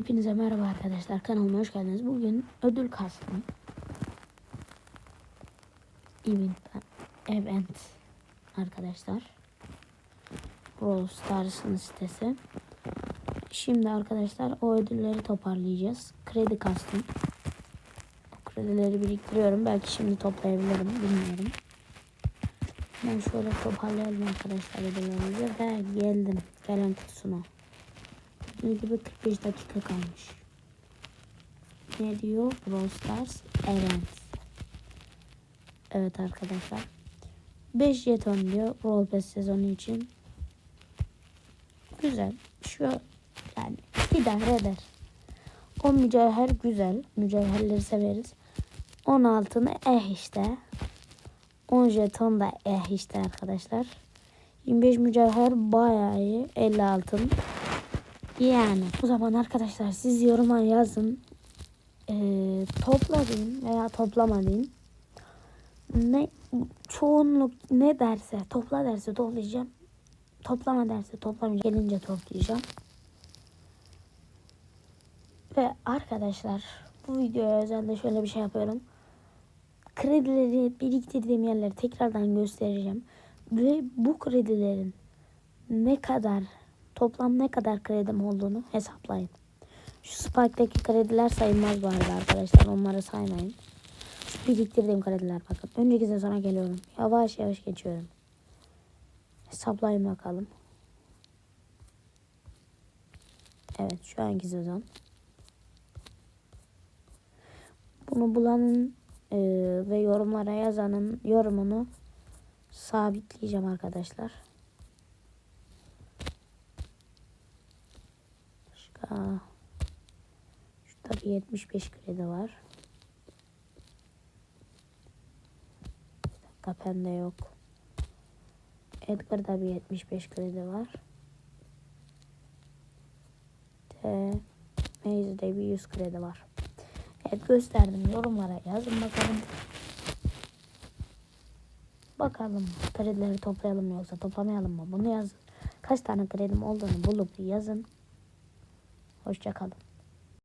Hepinize merhaba arkadaşlar. Kanalıma hoş geldiniz. Bugün ödül kastım. Event, event arkadaşlar. Brawl Stars'ın sitesi. Şimdi arkadaşlar o ödülleri toparlayacağız. Kredi kastım. O kredileri biriktiriyorum. Belki şimdi toplayabilirim. Bilmiyorum. Ben şöyle toparlayalım arkadaşlar ödüllerimizi ve geldim. Gelen kutusuna. Ne gibi 45 dakika kalmış. Ne diyor? Brawl Stars Event. Evet arkadaşlar. 5 jeton diyor Brawl Pass sezonu için. Güzel. Şu yani idare eder. 10 mücevher güzel. Mücevherleri severiz. 10 altını eh işte. 10 jeton da eh işte arkadaşlar. 25 mücevher bayağı iyi. 50 altın. Yani o zaman arkadaşlar siz yoruma yazın. Ee, topla veya toplama. Ne çoğunluk ne derse topla derse toplayacağım. Toplama derse toplamayacağım. Gelince toplayacağım. Ve arkadaşlar bu videoya özelde şöyle bir şey yapıyorum. Kredileri biriktirdiğim yerleri tekrardan göstereceğim. Ve bu kredilerin ne kadar toplam ne kadar kredim olduğunu hesaplayın. Şu Spike'daki krediler sayılmaz bu arada arkadaşlar. Onları saymayın. Şu biriktirdiğim krediler bakın. Önceki sezona geliyorum. Yavaş yavaş geçiyorum. Hesaplayın bakalım. Evet şu anki sezon. Bunu bulanın e, ve yorumlara yazanın yorumunu sabitleyeceğim arkadaşlar. Başka. Şurada bir 75 kredi var. Bir dakika pembe yok. Edgar'da bir 75 kredi var. De Maze'de bir 100 kredi var. Evet gösterdim. Yorumlara yazın bakalım. Bakalım kredileri toplayalım yoksa toplamayalım mı? Bunu yazın. Kaç tane kredim olduğunu bulup yazın. Hoşçakalın.